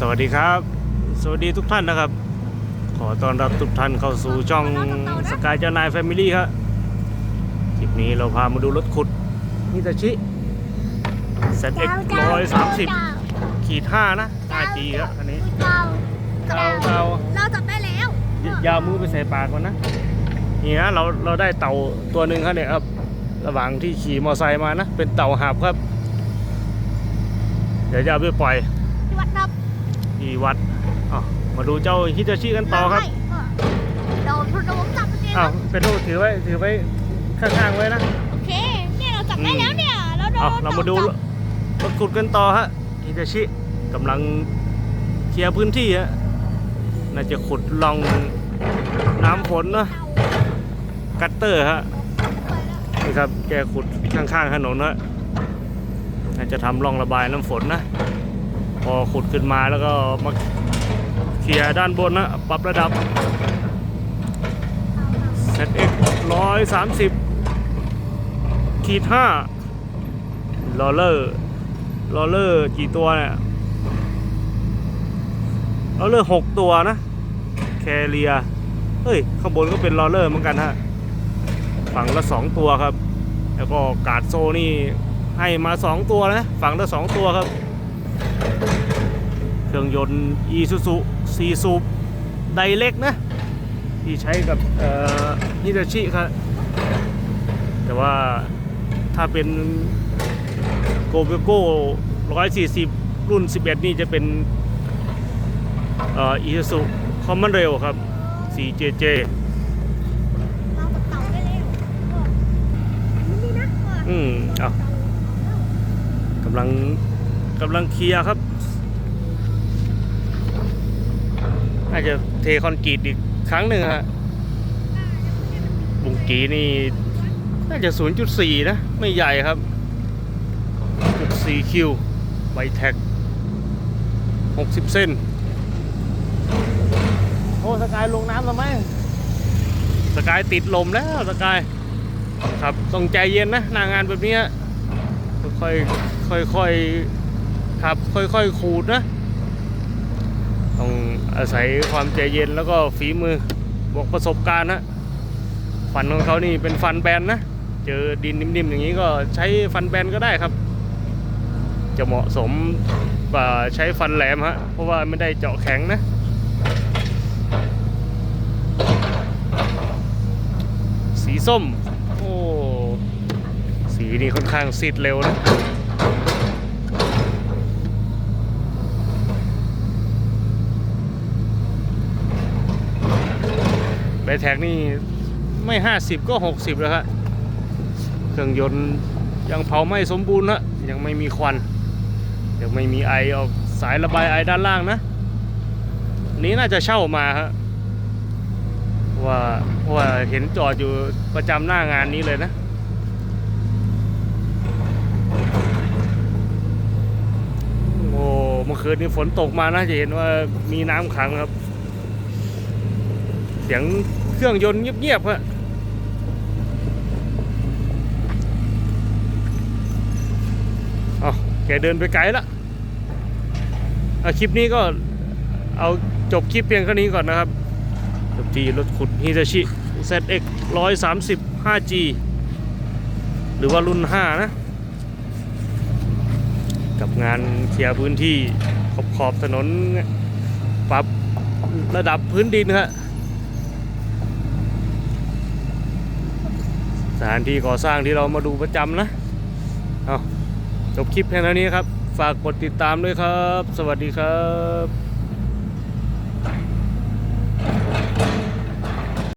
สวัสดีครับ สวัสดีทุกท่านนะครับ ขอต้อนรับทุกท่านเข้าสู่ช่องสกายเจ้านายแฟมิลี่ครับคลิปนี้เราพามาดูรถขุดฮิตาชิ ZX 130ขีด5นะ 5G ครับอันนี้เต่าเตาเตาเราจับได้แล้วอยาวมือไปใส่ปากก่อนนะนี่นะเราเราได้เต่าตัวหนึ่งครับเนี่ยครับระหว่างที่ขี่มอเตอร์ไซค์มานะ เป็นเต่าหาบครับ เดี๋ยวจะเอาไปปล่อยที่วัดรับ ที่วัดอ้าวมาดูเจ้าฮิตาชิกันต่อครับเราทุนเราจับเองอ้าวเป็นรูปถือไว้ถือไว้ข้างๆไว้นะโอเคเนี่ยเราจับได้แล้วเนี่ยเราโดนเอาเรามาดูจับรถขุดกันต่อฮะฮิตาชิกำลังเคลียร์พื้นที่ฮะน่าจะขุดลองน้ำฝนนะกัตเตอร์ฮะนี่ครับแกขุดข้างๆถนนฮะน่าจะทำร่องระบายน้ำฝนนะ พอขุดขึ้นมาแล้วก็มาเคลียร์ด้านบนนะ ปรับระดับ ZX 130ขีดห้าลอเลอร์ลอเลอร์กี่ตัวเนี่ยลอเลอร์หกตัวนะแคเรียเฮ้ย ข้างบนก็เป็นลอเลอร์เหมือนกันฮะฝั่งละสองตัวครับ แล้วก็กาดโซนี่ให้มาสองตัวนะ ฝั่งละสองตัวครับ รื่องยนต์อีซูซูซีซูปไดเล็กนะ ที่ใช้กับเอ่อฮิตาชิครับ แต่ว่าถ้าเป็นโกเบโก้140 รุ่น 11 นี่จะเป็นเอ่ออีซูคอมมอนเรลครับ 4JJ เราจับเต่าได้แล้วนี่นะอืมเอากำลังกำลังเคลียร์ครับ น่าจะเทคอนกรีตอีกครั้งหนึ่งฮะบุงกีนี่น่าจะ 0.4 นะ ไม่ใหญ่ครับ0.4คิวไวแท็ก60 เส้น โอ้สกายลงน้ำทำไมสกายติดลมแล้วสกายครับต้องใจเย็นนะหน้างานแบบนี้ฮะค่อยค่อยค่อยๆครับ ค่อยค่อยๆขูดนะ ต้องอาศัยความใจเย็นแล้วก็ฝีมือบวกประสบการณ์นะฟันของเขานี่เป็นฟันแบนนะ เจอดินนิ่มๆอย่างนี้ก็ใช้ฟันแบนก็ได้ครับ จะเหมาะสมกว่าใช้ฟันแหลมฮะ เพราะว่าไม่ได้เจาะแข็งนะสีส้ม โอ้ สีนี่ค่อนข้างซีดเร็วนะ แบตแท็กนี่ไม่ 50 ก็ 60 แล้วครับเครื่องยนต์ยังเผาไหม้สมบูรณ์นะยังไม่มีควันยังไม่มีไอออกสายระบายไอด้านล่างนะนนี้น่าจะเช่ามาฮะว่าว่าเห็นจอดอยู่ประจำหน้างานนี้เลยนะโอ้เมื่อคืนนี้ฝนตกมานะจะเห็นว่ามีน้ำขังครับ เสียง เครื่องยนต์เงียบๆฮะเอาแกเดินไปไกลละเอาคลิปนี้ก็เอาจบคลิปเพียงแค่นี้ก่อนนะครับจบที่รถขุดฮิตาชิ ZX 130 5G หรือว่ารุ่น 5 นะ กับงานเคลียร์พื้นที่ขอบขอบถนนปรับระดับพื้นดินครับ สถานที่ก่อสร้างที่เรามาดูประจำนะเอาจบคลิปแค่นี้ครับ ฝากกดติดตามด้วยครับ สวัสดีครับ